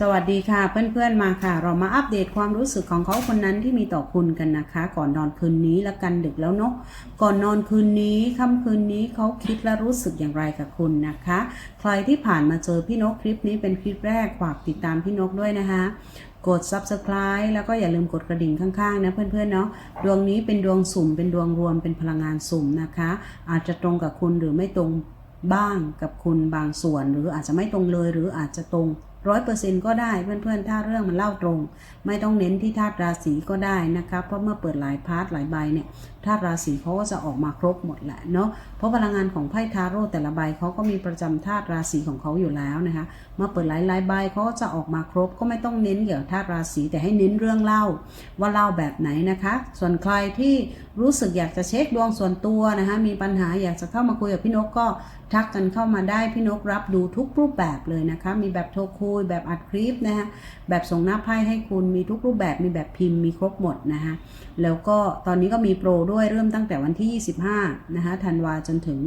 สวัสดีค่ะเพื่อนๆมาค่ะ เรามาอัปเดตความรู้สึกของเขาคนนั้นที่มีต่อคุณกันนะคะ ก่อนนอนคืนนี้และกันดึกแล้วเนาะก่อนนอนคืนนี้ค่ำคืนนี้เขาคิดและรู้สึกอย่างไรกับคุณนะคะ ใครที่ผ่านมาเจอพี่นกคลิปนี้เป็นคลิปแรกฝากติดตามพี่นกด้วยนะคะกด subscribe แล้วก็อย่าลืมกดกระดิ่งข้างๆนะเพื่อนๆเนาะดวงนี้เป็นดวงสุ่มเป็นดวงรวมเป็นพลังงานสุ่มนะคะ อาจจะตรงกับคุณหรือไม่ตรงบ้างกับคุณบางส่วน หรืออาจจะไม่ตรงเลยหรืออาจจะตรง ร้อยเปอร์เซ็นต์ก็ได้เพื่อนๆ ถ้าเรื่องมันเล่าตรง ไม่ต้องเน้นที่ธาตุราศีก็ได้นะคะเพราะเมื่อเปิดหลายพาร์ทหลายใบเนี่ย ธาตุราศีเขาก็จะออกมาครบหมดแหละเนาะเพราะพลังงานของไพ่ทาโร่แต่ละใบเขาก็มีประจำธาตุราศีของเขาอยู่แล้วนะคะมื่อเปิดหลายหลายๆใบเขาก็จะออกมาครบก็ไม่ต้องเน้นเกี่ยวกับธาตุราศีแต่ให้เน้นเรื่องเล่า ว่าเล่าแบบไหนนะคะ ส่วนใครที่รู้สึกอยากจะเช็คดวงส่วนตัวนะคะมีปัญหาอยากจะเข้ามาคุยกับพี่นกก็ทักกันเข้ามาได้พี่นกรับดูทุกรูปแบบเลยนะคะ มีแบบโทรคุยแบบอัดคลิปนะคะแบบส่งหน้าไพ่ให้คุณมีทุกรูปแบบมีแบบพิมพ์มีครบหมดนะคะ แล้วก็ตอนนี้ก็มีโปรด้วยเริ่มตั้งแต่วันที่ 25 นะคะธันวาจนถึง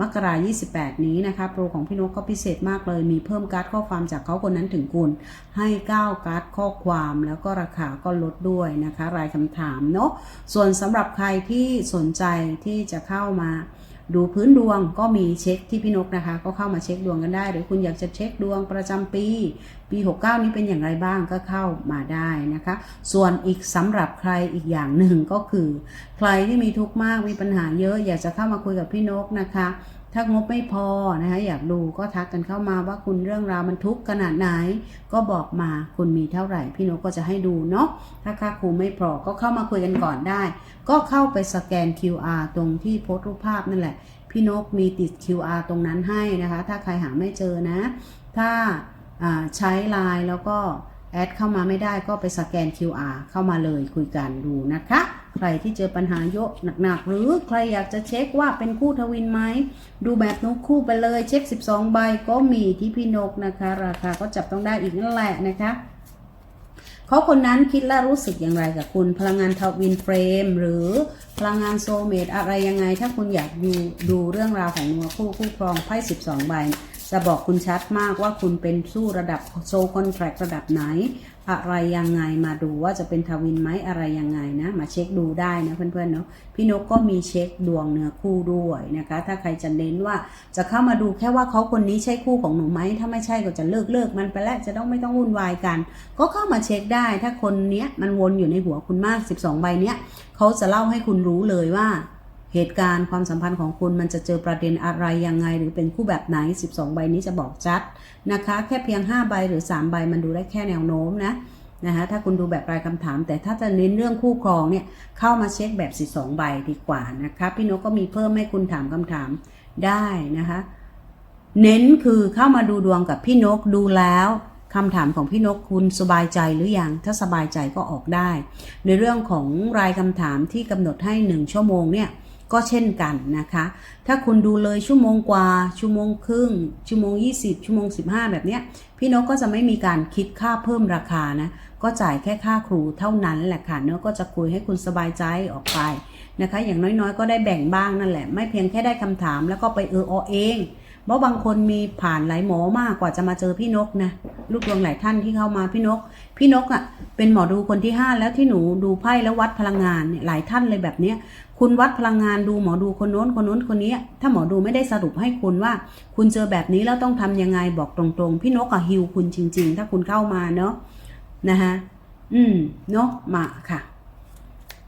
มกรา28 นี้นะคะ โปรของพี่นกก็พิเศษมากเลย มีเพิ่มการ์ดข้อความจากเขาคนนั้นถึงคุณ ให้ 9 การ์ดข้อความแล้วก็ราคาก็ลดด้วยนะคะ รายคำถามเนาะส่วนสำหรับใครที่สนใจที่จะเข้ามา ดูพื้นดวงก็มีเช็คที่พี่นกนะคะ ก็เข้ามาเช็คดวงกันได้ หรือคุณอยากจะเช็คดวงประจำปี ปี 69 นี้เป็นอย่างไรบ้างก็เข้ามาได้นะคะ ส่วนอีกสำหรับใครอีกอย่างหนึ่งก็คือ ใครที่มีทุกข์มากมีปัญหาเยอะอยากจะเข้ามาคุยกับพี่นกนะคะ ถ้างบไม่พอนะคะอยากดูก็ทักกันเข้ามาว่าคุณเรื่องราวมันทุกข์ขนาดไหน ก็บอกมาคุณมีเท่าไหร่ พี่นกก็จะให้ดูเนาะถ้าค่าครูไม่พอก็เข้ามาคุยกันก่อนได้ ก็เข้าไปสแกน QR ตรงที่โพสรูปภาพนั่นแหละ พี่นกมีติด QR ตรงนั้นให้นะคะ ถ้าใครหาไม่เจอนะ ถ้าใช้ไลน์แล้วก็แอดเข้ามาไม่ได้ก็ไปสแกน QR เข้ามาเลยคุยกันดูนะคะ ใครที่เจอปัญหาเยอะหนักๆ หรือใครอยากจะเช็คว่าเป็นคู่ทวินไหม ดูแบบนุกคู่ไปเลยเช็ค 12 ใบก็มีที่พี่นกนะคะ ราคาก็จับต้องได้อีกนั่นแหละนะคะเขาคนนั้นคิดและรู้สึกอย่างไรกับคุณ พลังงานทวินเฟรม หรือพลังงานโซเมตอะไรยังไง ถ้าคุณอยากดูดูเรื่องราวของนัวคู่คู่ครองไพ่12 ใบ จะบอกคุณชัดมากว่าคุณเป็นสู้ระดับโซคอนแทรคระดับไหน อะไรยังไงมาดูว่าจะเป็นทวินไหมอะไรยังไงนะ มาเช็คดูได้นะเพื่อนๆเนาะพี่นกก็มีเช็คดวงเนื้อคู่ด้วยนะคะ ถ้าใครจะเน้นว่าจะเข้ามาดูแค่ว่าเขาคนนี้ใช่คู่ของหนูไหมถ้าไม่ใช่ก็จะเลิกเลิกมันไปแล้วจะต้องไม่ต้องวุ่นวายกัน ก็เข้ามาเช็คได้ ถ้าคนเนี้ยมันวนอยู่ในหัวคุณมาก 12 ใบเนี้ยเขาจะเล่าให้คุณรู้เลยว่า เหตุการณ์ความสัมพันธ์ของคุณมันจะเจอประเด็นอะไรยังไง หรือเป็นคู่แบบไหน 12 ใบนี้จะบอกชัดนะคะ แค่เพียง 5 ใบหรือ 3 ใบมันดูได้แค่แนวโน้มนะนะคะถ้าคุณดูแบบรายคำถาม แต่ถ้าจะเน้นเรื่องคู่ครองเนี่ยเข้ามาเช็คแบบ 12 ใบดีกว่านะคะพี่นกก็มีเพิ่มให้คุณถามคำถามได้นะคะเน้นคือเข้ามาดูดวงกับพี่นกดูแล้วคำถามของพี่นกคุณสบายใจหรือยังถ้าสบายใจก็ออกได้ ในเรื่องของรายคำถามที่กำหนดให้ 1 ชั่วโมงเนี่ย ก็เช่นกันนะคะ ถ้าคุณดูเลยชั่วโมงกว่า ชั่วโมงครึ่ง ชั่วโมง 20 ชั่วโมง 15 แบบเนี้ย พี่นกก็จะไม่มีการคิดค่าเพิ่มราคานะ ก็จ่ายแค่ค่าครูเท่านั้นแหละค่ะ เนื้อะก็จะคุยให้คุณสบายใจออกไปนะคะ อย่างน้อยๆ ก็ได้แบ่งบ้างนั่นแหละ ไม่เพียงแค่ได้คำถามแล้วก็ไปเอออเองเพราะบางคนมีผ่านหลายหมอมากกว่าจะมาเจอพี่นกนะ ลูกดวงหลายท่านที่เข้ามาพี่นก พี่นกอะ่ะเป็นหมอดูคนที่ 5 แล้วที่หนูดูไพ่แล้ววัดพลังงานเนี่ยหลายท่านเลยแบบเนี้ย คุณวัดพลังงานดูหมอดูคนโน้นคนโน้นคนนี้ ถ้าหมอดูไม่ได้สรุปให้คุณว่า คุณเจอแบบนี้แล้วต้องทำยังไงบอกตรงๆ พี่นกอะฮิวคุณจริง ๆ ถ้าคุณเข้ามาเนาะนะคะอืมเนาะมาค่ะ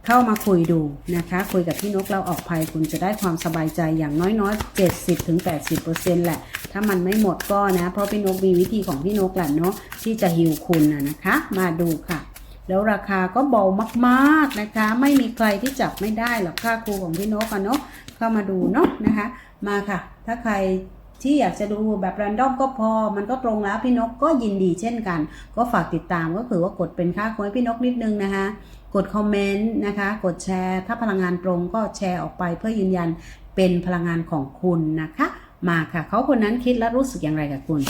เข้ามาคุยดูนะคะ คุยกับพี่นกแล้วออกภัยคุณจะได้ความสบายใจอย่างน้อยๆ 70-80%ถึง80%แหละ ถ้ามันไม่หมดก็นะ เพราะพี่นกมีวิธีของพี่นกแหละเนาะที่จะฮิวคุณนะนะคะ มาดูค่ะ แล้วราคาก็เบามากๆนะคะ ไม่มีใครที่จับไม่ได้หรอกค่าครูของพี่นกอะเนาะเข้ามาดูเนาะนะคะ มาค่ะ ถ้าใครที่อยากจะดูแบบแรนดอมก็พอ มันก็ตรงแล้วพี่นกก็ยินดีเช่นกัน ก็ฝากติดตามก็คือว่ากดเป็นค่าครูให้พี่นกนิดนึงนะคะ กดคอมเมนต์นะคะ กดแชร์ ถ้าพลังงานตรงก็แชร์ออกไปเพื่อยืนยันเป็นพลังงานของคุณนะคะ มาค่ะ เขาคนนั้นคิดและรู้สึกอย่างไรกับคุณ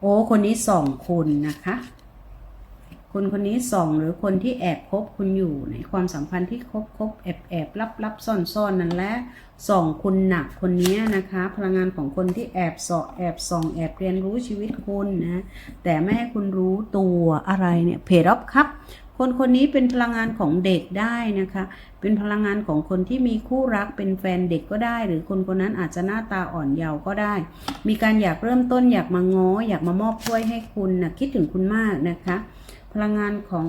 โอ้ คนนี้ส่องคุณนะคะ คนคนนี้ส่องหรือคนที่แอบคบคุณอยู่ในความสัมพันธ์ที่คบคบแอบแอบลับลับซ่อนซ่อนนั่นแหละส่องคุณหนักคนนี้นะคะ พลังงานของคนที่แอบสอแอบส่องแอบเรียนรู้ชีวิตคุณนะแต่ไม่ให้คุณรู้ตัวอะไรเนี่ยเพจออฟครับคนคนนี้เป็นพลังงานของเด็กได้นะคะ เป็นพลังงานของคนที่มีคู่รักเป็นแฟนเด็กก็ได้ หรือคนคนนั้นอาจจะหน้าตาอ่อนเยาว์ก็ได้ มีการอยากเริ่มต้นอยากมาง้ออยากมามอบถ้วยให้คุณนะคิดถึงคุณมากนะคะ พลังงานของ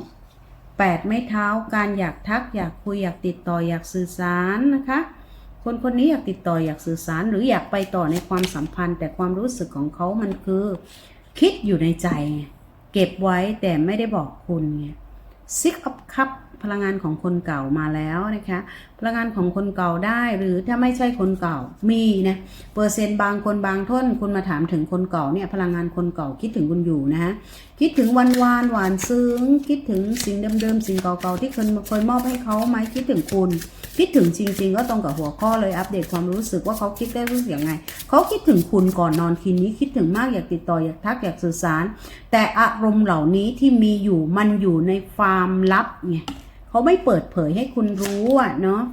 แปดไม้เท้าการอยากทักอยากคุยอยากติดต่ออยากสื่อสารนะคะ คนคนนี้อยากติดต่ออยากสื่อสารหรืออยากไปต่อในความสัมพันธ์ แต่ความรู้สึกของเขามันคือ คิดอยู่ในใจ เก็บไว้แต่ไม่ได้บอกคุณไง Six of Cup พ พลังงานของคนเก่ามาแล้วนะคะพลังงานของคนเก่าได้หรือถ้าไม่ใช่คนเก่ามีนะเปอร์เซ็นต์บางคนบางท่นคุณมาถามถึงคนเก่าเนี่ยพลังงานคนเก่าคิดถึงคุณอยู่นะฮะคิดถึงวันวานหวานซึ้ง คิดถึงสิ่งเดิมๆสิ่งเก่าๆที่เคยเคยมอบให้เขาไหมคิดถึงคุณ คิดถึงจริง ๆ ก็ตรงกับหัวข้อเลยอัปเดตความรู้สึกว่าเขาคิดได้รู้สึกยังไงเขาคิดถึงคุณก่อนนอนคืนนี้คิดถึงมากอยากติดต่ออยากทักอยากสื่อสาร แต่อารมณ์เหล่านี้ที่มีอยู่มันอยู่ในความลับไง เขาไม่เปิดเผยให้คุณรู้อะเนาะ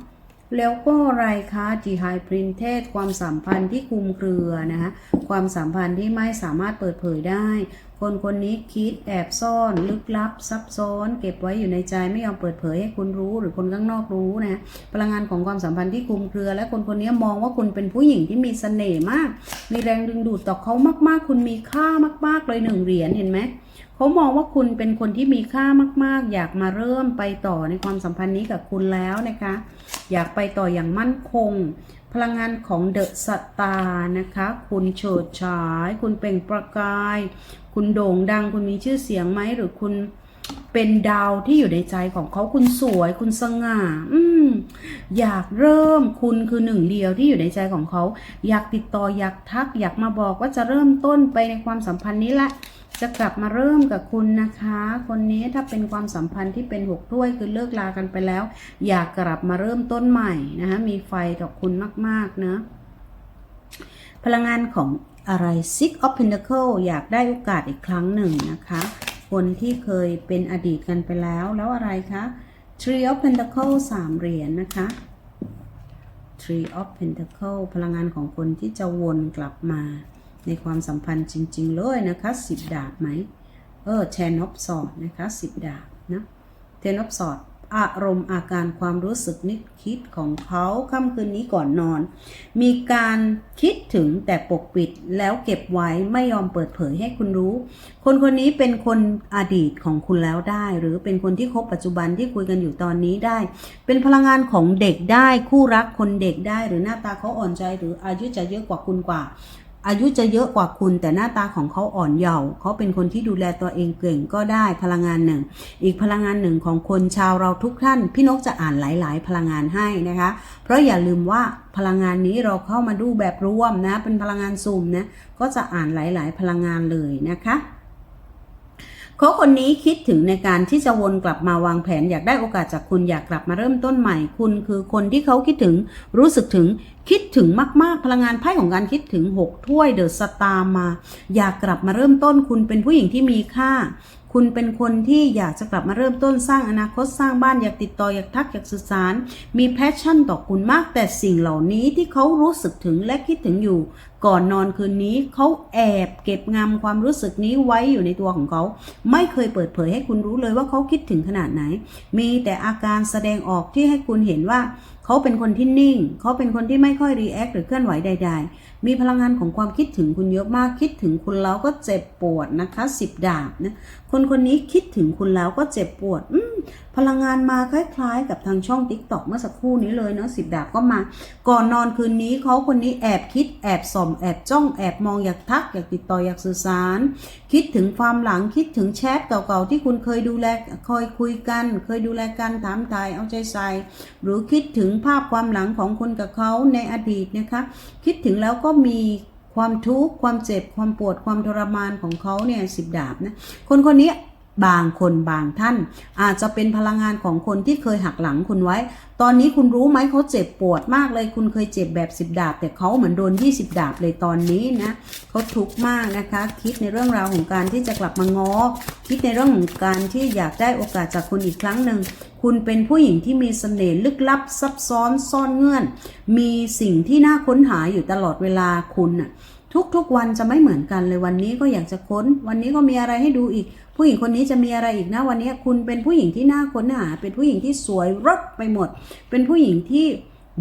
แล้วก็อะไรคะจีไฮพรินเทสความสัมพันธ์ที่คุมเครือนะคะความสัมพันธ์ที่ไม่สามารถเปิดเผยได้ คนคนนี้คิดแอบซ่อนลึกลับ ซับซ้อน เก็บไว้อยู่ในใจไม่ยอมเปิดเผยให้คุณรู้หรือคนข้างนอกรู้นะพลังงานของความสัมพันธ์ที่คุมเครือ และคนคนนี้มองว่าคุณเป็นผู้หญิงที่มีเสน่ห์มาก มีแรงดึงดูดต่อเขามากๆ คุณมีค่ามาก ๆ เลยหนึ่งเหรียญเห็นไหม เขามองว่าคุณเป็นคนที่มีค่ามาก ๆ อยากมาเริ่มไปต่อในความสัมพันธ์นี้กับคุณแล้วนะคะ อยากไปต่ออย่างมั่นคง พลังงานของเดอะสตาร์นะคะ คุณเฉิดฉาย คุณเปล่งประกาย คุณโด่งดัง คุณมีชื่อเสียงไหมหรือคุณเป็นดาวที่อยู่ในใจของเขาคุณสวย คุณสง่า อืมอยากเริ่มคุณคือหนึ่งเดียวที่อยู่ในใจของเขา อยากติดต่ออยากทัก อยากมาบอกว่าจะเริ่มต้นไปในความสัมพันธ์นี้ละ จะกลับมาเริ่มกับคุณนะคะ คนนี้ถ้าเป็นความสัมพันธ์ที่เป็นหกถ้วยคือเลิกลากันไปแล้ว อยากกลับมาเริ่มต้นใหม่นะคะมีไฟต่อคุณมากๆนะพลังงานของอะไร Six of Pentacle อยากได้โอกาสอีกครั้งหนึ่งนะคะ คนที่เคยเป็นอดีตกันไปแล้ว แล้วอะไรคะ Three of Pentacle สามเหรียญนะคะ Three of Pentacle พลังงานของคนที่จะวนกลับมา ในความสัมพันธ์จริง ๆ เลยนะคะสิบดาบไหมเออ Ten of Swords นะคะสิบดาบนะ Ten of Swords อารมณ์อาการความรู้สึกนึกคิดของเขาค่ำคืนนี้ก่อนนอน มีการคิดถึงแต่ปกปิดแล้วเก็บไว้ไม่ยอมเปิดเผยให้คุณรู้ คนคนนี้เป็นคนอดีตของคุณแล้วได้ หรือเป็นคนที่คบปัจจุบันที่คุยกันอยู่ตอนนี้ได้ เป็นพลังงานของเด็กได้คู่รักคนเด็กได้ หรือหน้าตาเขาอ่อนใจหรืออายุจะเยอะกว่าคุณกว่า อายุจะเยอะกว่าคุณแต่หน้าตาของเขาอ่อนเยาว์เขาเป็นคนที่ดูแลตัวเองเก่งก็ได้พลังงานหนึ่ง อีกพลังงานหนึ่งของคนชาวเราทุกท่าน พี่นกจะอ่านหลาย ๆ พลังงานให้นะคะ เพราะอย่าลืมว่าพลังงานนี้เราเข้ามาดูแบบรวมนะ เป็นพลังงานซูมนะก็จะอ่านหลาย ๆ พลังงานเลยนะคะ เขาคนนี้คิดถึงในการที่จะวนกลับมาวางแผนอยากได้โอกาสจากคุณอยากกลับมาเริ่มต้นใหม่ คุณคือคนที่เขาคิดถึงรู้สึกถึงคิดถึงมากๆ พลังงานไพ่ของการคิดถึง 6 ถ้วยเดอะสตาร์มา อยากกลับมาเริ่มต้นคุณเป็นผู้หญิงที่มีค่า คุณเป็นคนที่อยากจะกลับมาเริ่มต้นสร้างอนาคตสร้างบ้านอยากติดต่ออยากทักอยากสื่อสาร มีแพชชั่นต่อคุณมาก แต่สิ่งเหล่านี้ที่เขารู้สึกถึงและคิดถึงอยู่ ก่อนนอนคืนนี้เขาแอบเก็บงำความรู้สึกนี้ไว้อยู่ในตัวของเขา ไม่เคยเปิดเผยให้คุณรู้เลยว่าเขาคิดถึงขนาดไหน มีแต่อาการแสดงออกที่ให้คุณเห็นว่า เขาเป็นคนที่นิ่ง เขาเป็นคนที่ไม่ค่อยรีแอคหรือเคลื่อนไหวใด ๆ มีพลังงานของความคิดถึงคุณเยอะมากคิดถึงคุณแล้วก็เจ็บปวดนะคะสิบดาบนะคนคนนี้คิดถึงคุณแล้วก็เจ็บปวดอืพลังงานมาคล้าย ๆ กับทางช่องติ๊กต็อกเมื่อสักครู่นี้เลยเนาะสิบดาบก็มา ก่อนนอนคืนนี้เขาคนนี้แอบคิดแอบส่องแอบจ้องแอบมองอยากทักอยากติดต่ออยากสื่อสาร คิดถึงความหลังคิดถึงแชทเก่าๆที่คุณเคยดูแลเคยคุยกัน เคยดูแลกันถามทายเอาใจใส่หรือคิดถึงภาพความหลังของคุณกับเขาในอดีตนะคะ คิดถึงแล้วก็็มีความทุกข์ความเจ็บความปวดความทรมานของเขาเนี่ยสิบดาบนะคนคนนี้ บางคนบางท่าน อาจจะเป็นพลังงานของคนที่เคยหักหลังคุณไว้ ตอนนี้คุณรู้ไหมเขาเจ็บปวดมากเลย คุณเคยเจ็บแบบสิบดาบ แต่เขาเหมือนโดน20ดาบเลยตอนนี้นะเขาทุกข์มากนะคะ คิดในเรื่องราวของการที่จะกลับมาง้อคิดในเรื่องของการที่อยากได้โอกาสจากคุณอีกครั้งหนึ่งคุณเป็นผู้หญิงที่มีเสน่ห์ลึกลับซับซ้อนซ่อนเงื่อน มีสิ่งที่น่าค้นหาอยู่ตลอดเวลาคุณน่ะ ทุกๆวันจะไม่เหมือนกันเลยวันนี้ก็อยากจะค้น วันนี้ก็มีอะไรให้ดูอีก ผู้หญิงคนนี้จะมีอะไรอีกนะวันนี้คุณเป็นผู้หญิงที่น่าค้นหา เป็นผู้หญิงที่สวยรสไปหมด เป็นผู้หญิงที่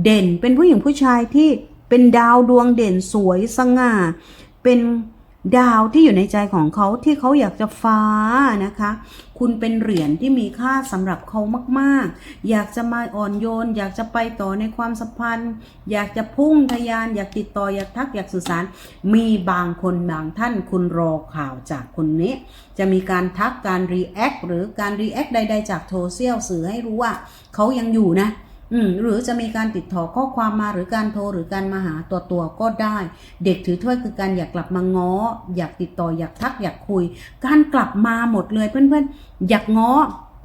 เด่น เป็นผู้หญิงผู้ชายที่เป็นดาวดวงเด่นสวยสง่า เป็น ดาวที่อยู่ในใจของเขาที่เขาอยากจะฟ้านะคะ คุณเป็นเหรียญที่มีค่าสำหรับเขามาก ๆ อยากจะมาอ่อนโยน อยากจะไปต่อในความสัมพันธ์ อยากจะพุ่งทะยาน อยากติดต่อ อยากทัก อยากสื่อสาร มีบางคนบางท่านคุณรอข่าวจากคนนี้ จะมีการทักการรีแอคหรือการรีแอคใด ๆ จากโซเชียลสื่อให้รู้ว่าเขายังอยู่นะ อืมหรือจะมีการติดต่อข้อความมาหรือการโทรหรือการมาหาตัวตัวก็ได้ เด็กถือถ้วยคือการอยากกลับมาง้อ อยากติดต่ออยากทักอยากคุย การกลับมาหมดเลยเพื่อนๆ อยากง้อ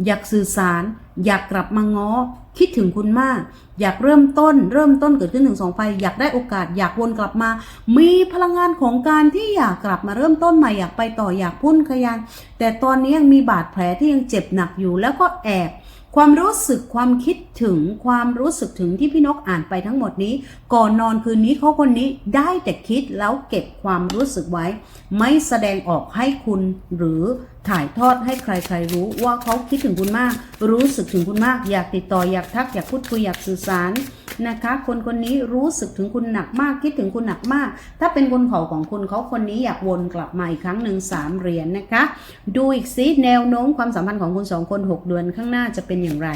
อยากสื่อสาร อยากกลับมาง้อ คิดถึงคุณมาก อยากเริ่มต้น เริ่มต้นเกิดขึ้นหนึ่งสองไป อยากได้โอกาส อยากวนกลับมา มีพลังงานของการที่อยากกลับมาเริ่มต้นใหม่อยากไปต่ออยากพุ่นขยันแต่ตอนนี้ยังมีบาดแผลที่ยังเจ็บหนักอยู่แล้วก็แอบ ความรู้สึกความคิดถึงความรู้สึกถึงที่พี่นกอ่านไปทั้งหมดนี้ ก่อนนอนคืนนี้เขาคนนี้ได้แต่คิดแล้วเก็บความรู้สึกไว้ ไม่แสดงออกให้คุณหรือ ถ่ายทอดให้ใครๆรู้ว่าเขาคิดถึงคุณมาก รู้สึกถึงคุณมาก อยากติดต่ออยากทัก อยากพูดคุยอยากสื่อสารนะคะ คนคนนี้รู้สึกถึงคุณหนักมาก คิดถึงคุณหนักมาก ถ้าเป็นคนเขาของคุณเขาคนนี้อยากวนกลับมาอีกครั้งหนึ่งสามเหรียญนะคะ ดูอีกซิแนวโน้มความสัมพันธ์ของคุณสองคนหกเดือนข้างหน้าจะเป็นอย่างไร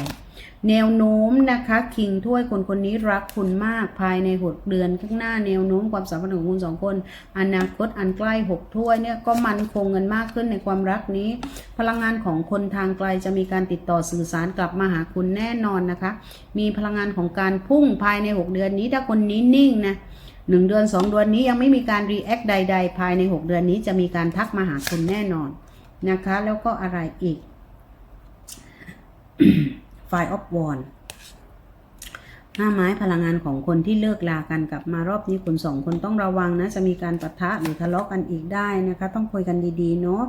แนวโน้มนะคะ คิงถ้วยคนคนนี้รักคุณมากภายในหกเดือนข้างหน้าแนวโน้มความสัมพันธ์ของคุณสองคน อนาคตอันใกล้หกถ้วยเนี่ยก็มันคงกันมากขึ้นในความรักนี้ พลังงานของคนทางไกลจะมีการติดต่อสื่อสารกลับมาหาคุณแน่นอนนะคะ มีพลังงานของการพุ่งภายใน6เดือนนี้ถ้าคนนี้นิ่งนะหนึ่งเดือน2เดือนนี้ยังไม่มีการรีแอคใด ๆ ภายใน6เดือนนี้จะมีการทักมาหาคุณแน่นอนนะคะ แล้วก็อะไรอีก ไฟออฟวอนหน้าไม้พลังงานของคนที่เลิกลากันกลับมารอบนี้คุณสองคนต้องระวังนะ จะมีการปะทะหรือทะเลาะกันอีกได้นะคะ ต้องคุยกันดีๆเนาะ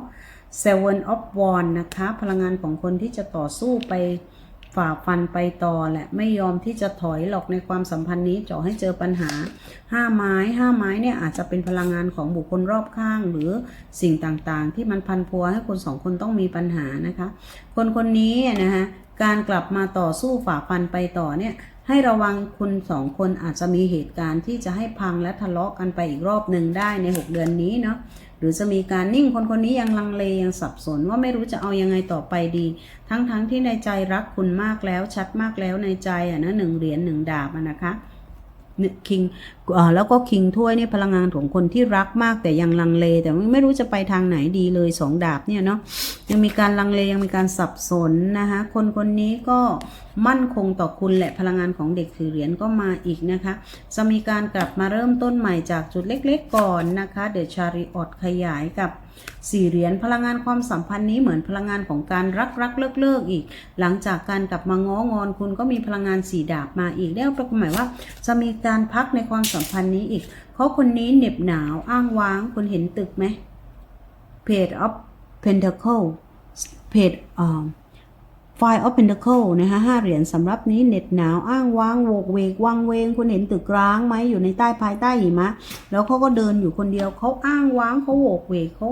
Seven of Wands นะคะ พลังงานของคนที่จะต่อสู้ไป ฝ่าฟันไปต่อแหละไม่ยอมที่จะถอยหรอกในความสัมพันธ์นี้จาะให้เจอปัญหาห้าไม้ห้าไม้เนี่ยอาจจะเป็นพลังงานของบุคคลรอบข้าง หรือสิ่งต่างๆ ที่มันพันพัวให้คนสองคนต้องมีปัญหานะคะ คนคนนี้นะคะการกลับมาต่อสู้ฝ่าฟันไปต่อเนี่ยให้ระวังคุณสองคนอาจจะมีเหตุการณ์ที่จะให้พังและทะเลาะกันไปอีกรอบหนึ่งได้ใน 6 เดือนนี้เนาะ หรือจะมีการนิ่งคนคนนี้ยังลังเลยังสับสนว่าไม่รู้จะเอายังไงต่อไปดี ทั้งๆทที่ในใจรักคุณมากแล้วชัดมากแล้วในใจอะนะหนึ่งเหรียญหนึ่งดาบอะนะคะคิง แล้วก็คิงถ้วยนี่พลังงานของคนที่รักมากแต่ยังลังเล แต่ไม่รู้จะไปทางไหนดีเลยสองดาบเนี่ยเนาะยังมีการลังเลยังมีการสับสนนะคะคนคนนี้ก็มั่นคงต่อคุณแหละพลังงานของเด็กถือเหรียญก็มาอีกนะคะ จะมีการกลับมาเริ่มต้นใหม่จากจุดเล็กๆก่อนนะคะเดชาริออดขยายกับสี่เหรียญพลังงานความสัมพันธ์นี้เหมือนพลังงานของการรักรักเลิกเลิกอีก หลังจากการกลับมาง้องอนคุณก็มีพลังงานสี่ดาบมาอีกได้แปลหมายว่า จะมีการพักในความสัมพันธ์นี้อีก เขาคนนี้เหน็บหนาวอ้างว้างคุณเห็นตึกไหม Page of Pentacle Page อ่า Five of Pentacle นะคะห้าเหรียญสำหรับนี้เหน็ดหนาวอ้างว้างโวกเวกวังเวงคุณเห็นตึกร้างไหมอยู่ในใต้ภายใต้หิมะ แล้วเขาก็เดินอยู่คนเดียวเขาอ้างว้างเขาโวกเวกเขา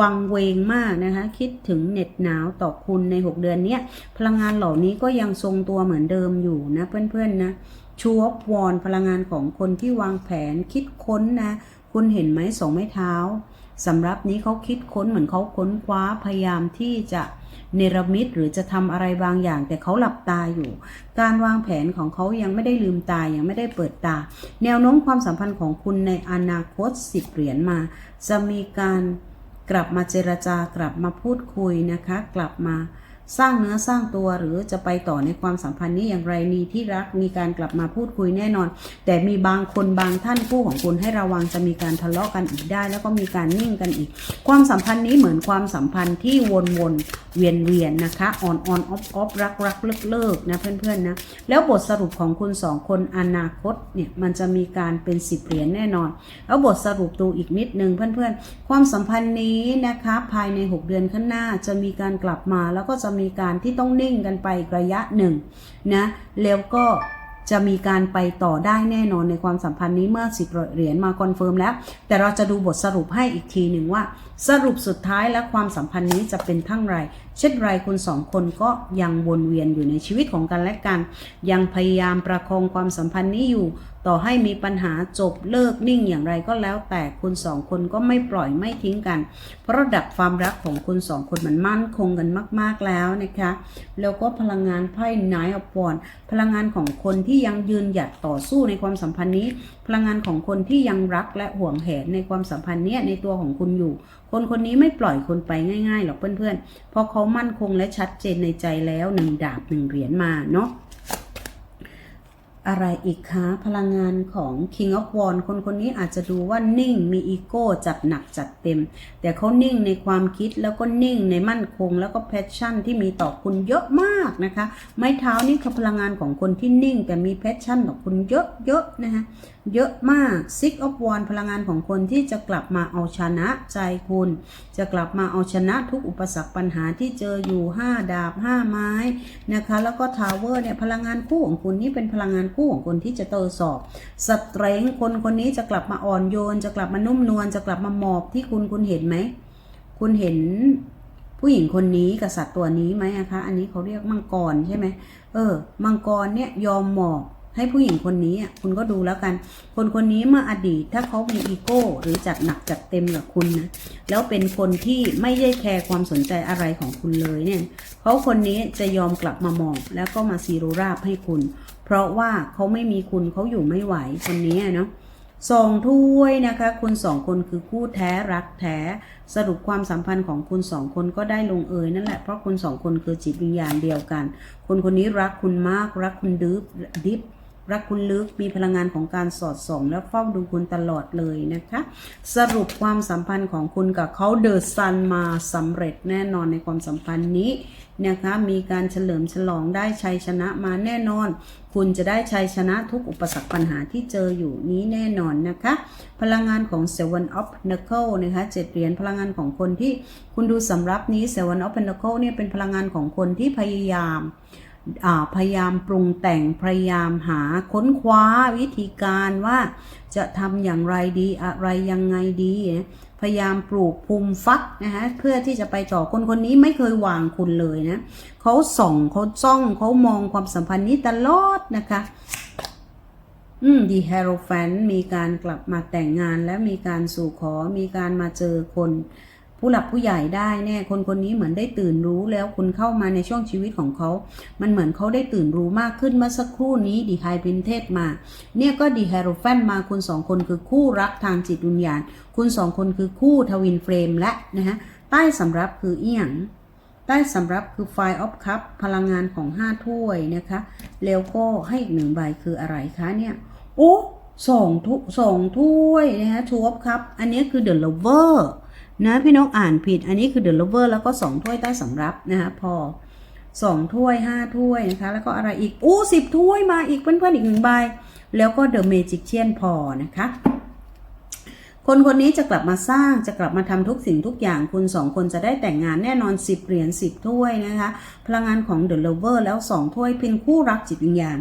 วังเวงมากนะคะคิดถึงเหน็ดหนาวต่อคุณใน 6 เดือนเนี้ยพลังงานเหล่านี้ก็ยังทรงตัวเหมือนเดิมอยู่นะเพื่อนๆนะ ชูวอวอนพลังงานของคนที่วางแผนคิดค้นนะ คุณเห็นไหมสองไม้เท้าสำหรับนี้เขาคิดค้นเหมือนเขาค้นคว้าพยายามที่จะเนรมิตหรือจะทำอะไรบางอย่าง แต่เขาหลับตาอยู่ การวางแผนของเขายังไม่ได้ลืมตายังไม่ได้เปิดตา แนวโน้มความสัมพันธ์ของคุณในอนาคตสิบเหรียญมา จะมีการกลับมาเจรจากลับมาพูดคุยนะคะ กลับมา สร้างเนื้อสร้างตัวหรือจะไปต่อในความสัมพันธ์นี้อย่างไรมีที่รักมีการกลับมาพูดคุยแน่นอน แต่มีบางคนบางท่านคู่ของคุณให้ระวังจะมีการทะเลาะกันอีกได้ แล้วก็มีการนิ่งกันอีก ความสัมพันธ์นี้เหมือนความสัมพันธ์ที่วนวนๆเวียนเวียนๆนะคะออนออนออฟออฟรักรักเลิกเลิกนะเพื่อนๆนะแล้วบทสรุปของคุณสองคนอนาคตเนี่ยมันจะมีการเป็นสิบเหรียญแน่นอน แล้วบทสรุปดูอีกนิดนึงเพื่อนๆ ความสัมพันธ์นี้นะคะภายใน 6 เดือนข้างหน้าจะมีการกลับมาแล้วก็จะมีการที่ต้องนิ่งกันไประยะหนึ่งนะแล้วก็จะมีการไปต่อได้แน่นอนในความสัมพันธ์นี้เมื่อสิบเหรียญมาคอนเฟิร์มแล้ว แต่เราจะดูบทสรุปให้อีกทีหนึ่งว่าสรุปสุดท้ายและความสัมพันธ์นี้จะเป็นทั้งไร เช่นไรคุณสองคนก็ยังวนเวียนอยู่ในชีวิตของกันและกัน ยังพยายามประคองความสัมพันธ์นี้อยู่ ต่อให้มีปัญหาจบเลิกนิ่งอย่างไรก็แล้วแต่คุณสองคนก็ไม่ปล่อยไม่ทิ้งกัน เพราะระดับความรักของคุณสองคนมันมั่นคงกันมาก ๆแล้วนะคะ แล้วก็พลังงานไพ่นอปอนพลังงานของคนที่ยังยืนหยัดต่อสู้ในความสัมพันธ์นี้ พลังงานของคนที่ยังรักและห่วงแหนในความสัมพันธ์เนี้ยในตัวของคุณอยู่ คนคนนี้ไม่ปล่อยคนไปง่ายๆหรอกเพื่อนๆเพราะเขามั่นคงและชัดเจนในใจแล้วหนึ่งดาบหนึ่งเหรียญมาเนาะอะไรอีกคะพลังงานของ King of w a n d คนคนนี้อาจจะดูว่านิ่งมีอีโก้จัดหนักจัดเต็ม แต่เขานิ่งในความคิดแล้วก็นิ่งในมั่นคง แล้วก็แพชชั่นที่มีต่อคุณเยอะมากนะคะ ไม้เท้านี่คือพลังงานของคนที่นิ่ง แต่มีแพชชั่นต่อคุณเยอะๆนะคะ เยอะมาก Six of w a n d พลังงานของคนที่จะกลับมาเอาชนะใจคุณ จะกลับมาเอาชนะทุกอุปสรรคปัญหาที่เจออยู่ 5 ดาบ 5 ไม้นะคะ แล้วก็ทาวเวอร์เนี่ยพลังงานคู่ของคุณนี่เป็นพลังงานคู่ของคนที่จะเตอสอบสเตรงคนคนนี้จะกลับมาอ่อนโยน จะกลับมานุ่มนวลจะกลับมาหมอบที่คุณคุณเห็นไหม คุณเห็นผู้หญิงคนนี้กับสัตว์ตัวนี้ไหมอะคะ อันนี้เขาเรียกมังกรใช่ไหมเออ มังกรเนี่ยยอมหมอบ ให้ผู้หญิงคนนี้อะคุณก็ดูแล้วกัน คนคนนี้เมื่ออดีตถ้าเขามีอีโก้หรือจัดหนักจัดเต็มกับคุณนะแล้วเป็นคนที่ไม่ได้แคร์ความสนใจอะไรของคุณเลยเนี่ยเขาคนนี้จะยอมกลับมามองแล้วก็มาซีโรราบให้คุณ เพราะว่าเขาไม่มีคุณเขาอยู่ไม่ไหวคนนี้เนาะสองถ้วยนะคะคุณสองคนคือคู่แท้รักแท้ สรุปความสัมพันธ์ของคุณสองคนก็ได้ลงเอยนั่นแหละเพราะคุณสองคนคือจิตวิญญาณเดียวกัน คนคนนี้รักคุณมากรักคุณดิบดิบ รักคุณลึกมีพลังงานของการสอดส่อง และเฝ้าดูคุณตลอดเลยนะคะ สรุปความสัมพันธ์ของคุณกับเขาเดอะซันมาสำเร็จแน่นอนในความสัมพันธ์นี้นะคะมีการเฉลิมฉลองได้ชัยชนะมาแน่นอน คุณจะได้ชัยชนะทุกอุปสรรคปัญหาที่เจออยู่นี้แน่นอนนะคะ พลังงานของ Seven of Pentacles นะคะเจ็ดเหรียญพลังงานของคนที่คุณดูสำรับนี้ Seven of Pentacles เนี่ยเป็นพลังงานของคนที่พยายาม พยายามปรุงแต่งพยายามหาค้นคว้าวิธีการว่าจะทำอย่างไรดีอะไรยังไงดี พยายามปลูกภูมิฟักนะคะเพื่อที่จะไปต่อคนคนนี้ไม่เคยวางคุณเลยนะเขาส่องเขาจ้องเขามองความสัมพันธ์นี้ตลอดนะคะอืมดีเฮโรแฟนมีการกลับมาแต่งงานและมีการสู่ขอมีการมาเจอคน ผู้หลักผู้ใหญ่ได้แน่คนคนนี้เหมือนได้ตื่นรู้แล้วคุณเข้ามาในช่วงชีวิตของเขา มันเหมือนเขาได้ตื่นรู้มากขึ้นเมื่อสักครู่นี้ดีไฮพินเทศมา เนี่ยก็ดีไฮโรแฟนมาคุณสองคนคือคู่รักทางจิตวิญญาณ คุณสองคนคือคู่ทวินเฟรมและนะฮะใต้สำรับคือเอียงใต้สำรับคือ Fire of Cup พลังงานของ 5 ถ้วยนะคะ แล้วก็ให้อีกหนึ่งใบคืออะไรคะเนี่ยโอ้สองทุสองถ้วยนะคะทูอ f ครับอันนี้คือ The Lover นะพี่นกอ่านผิดอันนี้คือ The Lover แล้วก็สองถ้วยใต้สำรับนะคะพอสองถ้วยห้าถ้วยนะคะ แล้วก็อะไรอีก อู้สิบถ้วยมาอีกเพื่อนๆอีกหนึ่งใบ แล้วก็ The Magician พอนะคะ คนคนนี้จะกลับมาสร้างจะกลับมาทำทุกสิ่งทุกอย่างคุณสองคนจะได้แต่งงานแน่นอน 10 เหรียญ10 ถ้วยนะคะ พลังงานของ The Lover แล้ว 2 ถ้วยเป็นคู่รักจิตวิญญาณ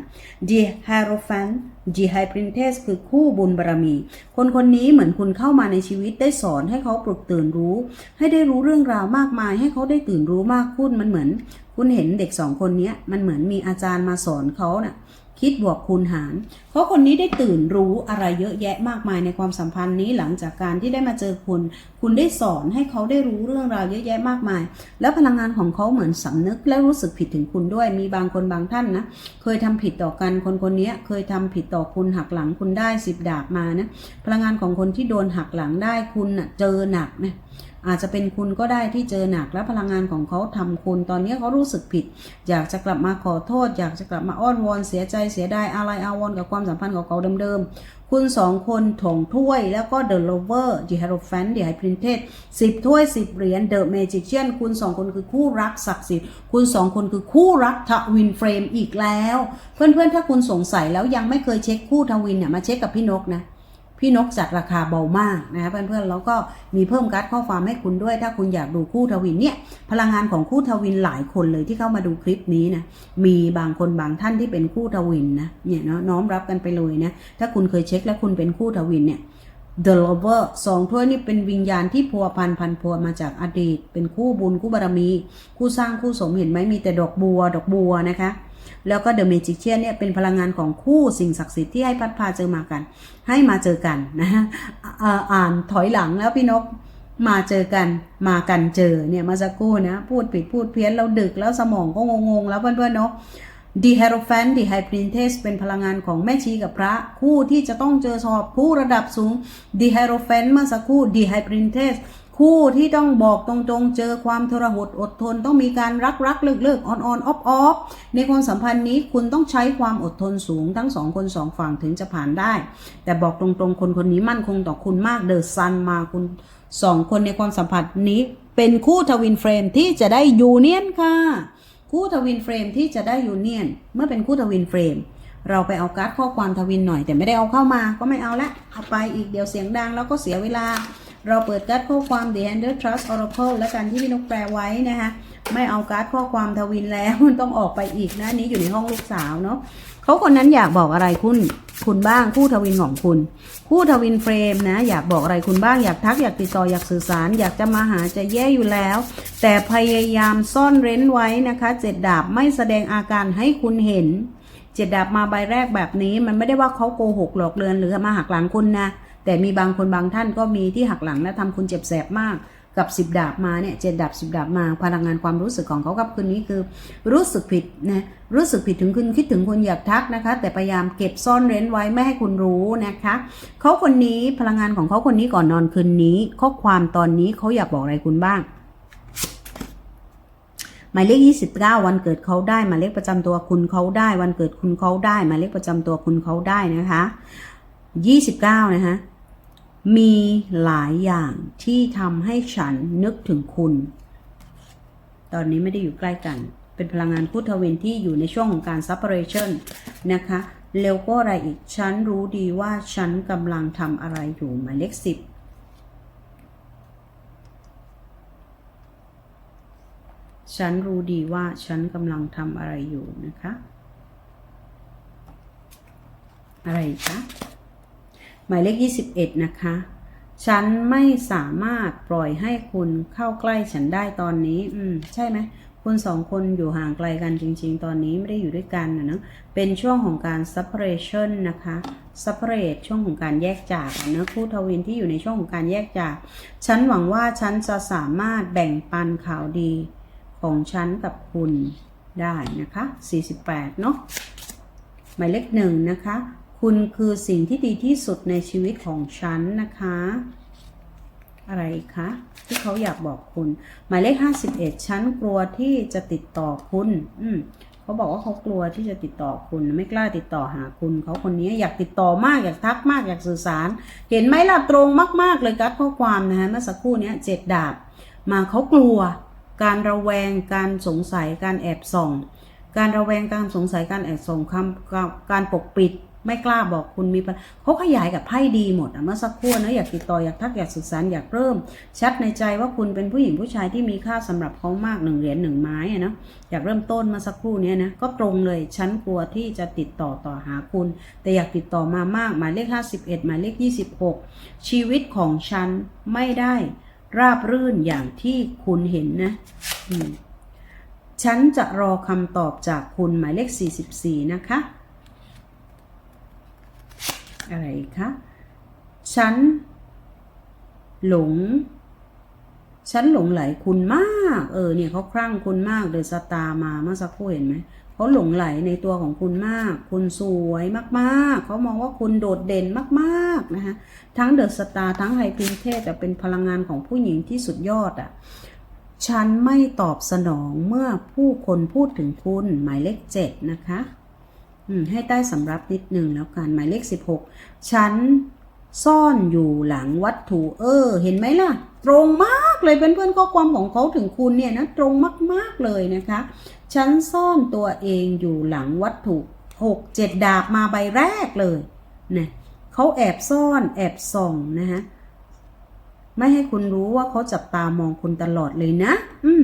The Hierophant จีไฮปรินเทสคือคู่บุญบารมี คนคนนี้เหมือนคุณเข้ามาในชีวิตได้สอนให้เขาปลุกตื่นรู้ ให้ได้รู้เรื่องราวมากมาย ให้เขาได้ตื่นรู้มากขึ้นมันเหมือน คุณเห็นเด็กสองคนนี้มันเหมือนมีอาจารย์มาสอนเขาน่ะ คิดบวกคูณหาร เพราะคนนี้ได้ตื่นรู้อะไรเยอะแยะมากมายในความสัมพันธ์นี้หลังจากการที่ได้มาเจอคุณ คุณได้สอนให้เขาได้รู้เรื่องราวเยอะแยะมากมาย แล้วพลังงานของเขาเหมือนสำนึกและรู้สึกผิดถึงคุณด้วย มีบางคนบางท่านนะ เคยทำผิดต่อกันคนคนนี้เคยทำผิดต่อคุณหักหลังคุณได้สิบดาบมานะ พลังงานของคนที่โดนหักหลังได้คุณน่ะเจอหนักนะ อาจจะเป็นคุณก็ได้ที่เจอหนักและพลังงานของเขาทำคุณ ตอนนี้เขารู้สึกผิด อยากจะกลับมาขอโทษ อยากจะกลับมาอ้อนวอนเสียใจเสียดายอะไรอาวรกับความสัมพันธ์ของเขาเดิมๆ คุณสองคนถงถ้วยแล้วก็ The Lover The Hierophant The High Priestess สิบถ้วยสิบเหรียญ The Magician คุณสองคนคือคู่รักศักดิ์สิทธิ์คุณสองคนคือคู่รักทวินเฟรมอีกแล้ว เพื่อนๆถ้าคุณสงสัยแล้วยังไม่เคยเช็คคู่ทวินเนี่ยมาเช็คกับพี่นกนะ พี่นกจัดราคาเบามากนะคะเพื่อนๆแล้วก็มีเพิ่มการ์ดข้อความให้คุณด้วย ถ้าคุณอยากดูคู่ทวินเนี่ยพลังงานของคู่ทวินหลายคนเลยที่เข้ามาดูคลิปนี้นะมีบางคนบางท่านที่เป็นคู่ทวินนะเนี่ยเนาะน้อมรับกันไปเลยนะถ้าคุณเคยเช็คแล้วคุณเป็นคู่ทวินเนี่ย The Lover สองถ้วยนี่เป็นวิญญาณที่พัวพันพันพัวมาจากอดีต เป็นคู่บุญคู่บารมี คู่สร้างคู่สมเห็นไหมมีแต่ดอกบัวดอกบัวนะคะ แล้วก็เดอะเมจิเชียนเนี่ยเป็นพลังงานของคู่สิ่งศักดิ์สิทธิ์ที่ให้พัดพาเจอมากัน ให้มาเจอกันนะฮะอ่านถอยหลังแล้วพี่นกมาเจอกันมากันเจอเนี่ยมาสักครู่นะ พูดผิดพูดเพี้ยนเราดึกแล้วสมองก็งงๆแล้วเพื่อนๆเนาะ ดีเฮโรแฟนดีไฮพรินเทสเป็นพลังงานของแม่ชีกับพระ คู่ที่จะต้องเจอสอบคู่ระดับสูงดีไฮโรแฟนเมื่อสักครู่ดีไฮพรินเทสคู่ที่ต้องบอกตรงๆ เจอความทรหดอดทน ต้องมีการรักรักเลิกเลิกออนออนออฟออฟในความสัมพันธ์นี้คุณต้องใช้ความอดทนสูงทั้งสองคนสองฝั่งถึงจะผ่านได้ แต่บอกตรงๆ คนคนนี้มั่นคงต่อคุณมากเดอะซันมาคุณสองคนในความสัมพันธ์นี้ เป็นคู่ทวินเฟรมที่จะได้ยูเนียนค่ะ คู่ทวินเฟรมที่จะได้ยูเนียนเมื่อเป็นคู่ทวินเฟรมเราไปเอาการ์ดข้อความทวินหน่อยแต่ไม่ได้เอาเข้ามาก็ไม่เอาละเอาไปอีกเดี๋ยวเสียงดังแล้วก็เสียเวลา เราเปิดการ์ดข้อความ The Handler Trust Oracle และการที่พี่นกแปลไว้นะคะไม่เอาการ์ดข้อความทวินแล้วมันต้องออกไปอีกนะนี้อยู่ในห้องลูกสาวเนาะ เขาคนนั้นอยากบอกอะไรคุณคุณบ้างคู่ทวินของคุณ คู่ทวินเฟรมนะ อยากบอกอะไรคุณบ้างอยากทักอยากติดต่ออยากสื่อสาร อยากจะมาหาจะแย่อยู่แล้ว แต่พยายามซ่อนเร้นไว้นะคะเจ็ดดาบไม่แสดงอาการให้คุณเห็นเจ็ดดาบมาใบแรกแบบนี้ มันไม่ได้ว่าเขาโกหกหลอกเลือนหรือมาหักหลังคุณนะแต่มีบางคนบางท่านก็มีที่หักหลังและทำคุณเจ็บแสบมาก กับสิบดาบมาเนี่ยเจ็ดดาบสิบดาบมาพลังงานความรู้สึกของเขากับคืนนี้คือ รู้สึกผิดนะรู้สึกผิดถึงคุณคิดถึงคุณอยากทักนะคะ แต่พยายามเก็บซ่อนเร้นไว้ไม่ให้คุณรู้นะคะเขาคนนี้พลังงานของเขาคนนี้ก่อนนอนคืนนี้ ข้อความตอนนี้เขาอยากบอกอะไรคุณบ้างหมายเลข 29 วันเกิดเขาได้หมายเลขประจำตัวคุณเขาได้ วันเกิดคุณเขาได้หมายเลขประจำตัวคุณเขาได้นะคะ 29 นะคะ มีหลายอย่างที่ทำให้ฉันนึกถึงคุณ ตอนนี้ไม่ได้อยู่ใกล้กัน เป็นพลังงานพุทธวินที่อยู่ในช่วงของการ separation นะคะแล้วก็อะไรอีก ฉันรู้ดีว่าฉันกำลังทำอะไรอยู่หมายเลข10ฉันรู้ดีว่าฉันกำลังทำอะไรอยู่นะคะ อะไรอีกคะ มายเลข 21 นะคะ ฉันไม่สามารถปล่อยให้คุณเข้าใกล้ฉันได้ตอนนี้ อืม ใช่ไหม คุณสองคนอยู่ห่างไกลกันจริง ๆ ตอนนี้ไม่ได้อยู่ด้วยกันนะเนอะเป็นช่วงของการ separation นะคะ separate ช่วงของการแยกจากนอะคู่ทวินที่อยู่ในช่วงของการแยกจาก ฉันหวังว่าฉันจะสามารถแบ่งปันข่าวดีของฉันกับคุณได้นะคะ 48 เนาะหมายเลขหนึ่งนะคะ คุณคือสิ่งที่ดีที่สุดในชีวิตของฉันนะคะ อะไรคะที่เขาอยากบอกคุณ หมายเลข51ฉันกลัวที่จะติดต่อคุณ อืมเขาบอกว่าเขากลัวที่จะติดต่อคุณไม่กล้าติดต่อหาคุณ เขาคนนี้อยากติดต่อมากอยากทักมากอยากสื่อสาร เห็นไหมล่ะตรงมาก ๆ เลยกัดข้อความนะฮะเมื่อสักครู่นี้เจ็ดดาบ มาเขากลัว การระแวงการสงสัยการแอบส่อง การระแวงการสงสัยการแอบส่องคำการปกปิด ไม่กล้าบอกคุณมีเขาขยายกับไพ่ดีหมดอะเมื่อสักครู่นะอยากติดต่ออยากทักอยากสื่อสารอยากเริ่ม ชัดในใจว่าคุณเป็นผู้หญิงผู้ชายที่มีค่าสำหรับเขามากหนึ่งเหรียญหนึ่งไม้อะนะอยากเริ่มต้นมาสักครู่นี้นะก็ตรงเลยฉันกลัวที่จะติดต่อต่อหาคุณ แต่อยากติดต่อมามากหมายเลข 51 หมายเลข 26 ชีวิตของฉันไม่ได้ราบรื่นอย่างที่คุณเห็นนะฉันจะรอคำตอบจากคุณหมายเลข 44 นะคะ อะไรคะ ฉัน หลง ฉันหลงไหลคุณมาก เออ เนี่ยเขาคลั่งคุณมากเดอะสตาร์มาเมื่อสักครู่เห็นไหม เขาหลงไหลในตัวของคุณมาก คุณสวยมากๆ เขามองว่าคุณโดดเด่นมากๆนะคะ ทั้งเดอะสตาร์ทั้งไฮพินเทสแต่เป็นพลังงานของผู้หญิงที่สุดยอดอะฉันไม่ตอบสนองเมื่อผู้คนพูดถึงคุณหมายเลขเจ็ดนะคะ ให้ใต้สำรับนิดหนึ่งแล้วกันหมายเลขสิบหกฉันซ่อนอยู่หลังวัตถุเออ เห็นไหมล่ะ ตรงมากเลยเพื่อนๆข้อความของเขาถึงคุณเนี่ยนะตรงมากๆเลยนะคะฉันซ่อนตัวเองอยู่หลังวัตถุหกเจ็ดดาบมาใบแรกเลยนี่เขาแอบซ่อนแอบส่องนะคะไม่ให้คุณรู้ว่าเขาจับตามองคุณตลอดเลยนะ อืม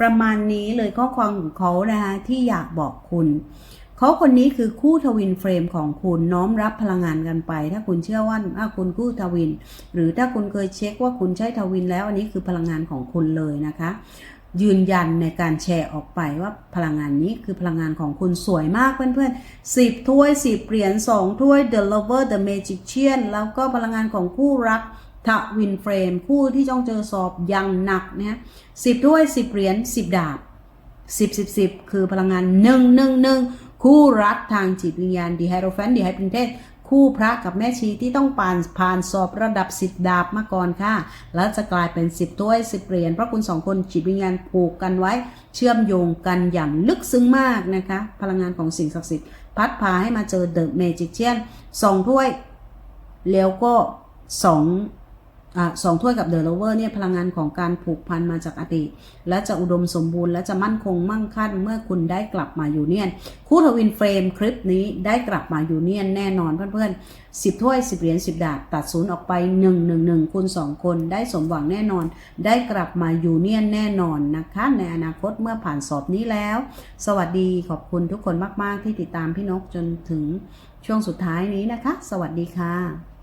ประมาณนี้เลยข้อความของเขานะคะที่อยากบอกคุณ เขาคนนี้คือคู่ทวินเฟรมของคุณน้อมรับพลังงานกันไป ถ้าคุณเชื่อว่าอะคุณคู่ทวิน หรือถ้าคุณเคยเช็คว่าคุณใช่ทวินแล้วอันนี้คือพลังงานของคุณเลยนะคะ ยืนยันในการแชร์ออกไปว่าพลังงานนี้คือพลังงานของคุณสวยมากเพื่อนๆสิบถ้วยสิบเหรียญสองถ้วย The Lover The Magician แล้วก็พลังงานของคู่รักทวินเฟรมคู่ที่จ้องเจอสอบอยังหนักนะฮะสิบถ้วยสิบเหรียญสิบดาบสิบสิบสิบคือพลังงานหนึ่งหนึ่งหนึ่ง คู่รักทางจิตวิญญาณดีไฮโรแฟนดีไฮปรินเทสคู่พระกับแม่ชีที่ต้องผ่านผ่านสอบระดับสิบดาบมาก่อนค่ะ แล้วจะกลายเป็นสิบถ้วยสิบเหรียญเพราะคุณสองคนจิตวิญญาณผูกกันไว้ เชื่อมโยงกันอย่างลึกซึ้งมากนะคะ พลังงานของสิ่งศักดิ์สิทธิ์พัดพาให้มาเจอเดอะเมจิเชียนสองถ้วย แล้วก็สอง สองถ้วยกับเดอะโลเวอร์เนี่ยพลังงานของการผูกพันมาจากอดีตและจะอุดมสมบูรณ์และจะมั่นคงมั่งคั่งเมื่อคุณได้กลับมาอยู่เนียน คู่ทวินเฟรมคลิปนี้ได้กลับมาอยู่เนียนแน่นอนเพื่อนๆสิบถ้วยสิบเหรียญสิบดาบตัดศูนย์ออกไปหนึ่งหนึ่งหนึ่งคูณสองคนได้สมหวังแน่นอน ได้กลับมาอยู่เนียนแน่นอนนะคะในอนาคตเมื่อผ่านสอบนี้แล้ว สวัสดีขอบคุณทุกคนมาก ๆ ที่ติดตามพี่นกจนถึงช่วงสุดท้ายนี้นะคะ สวัสดีค่ะ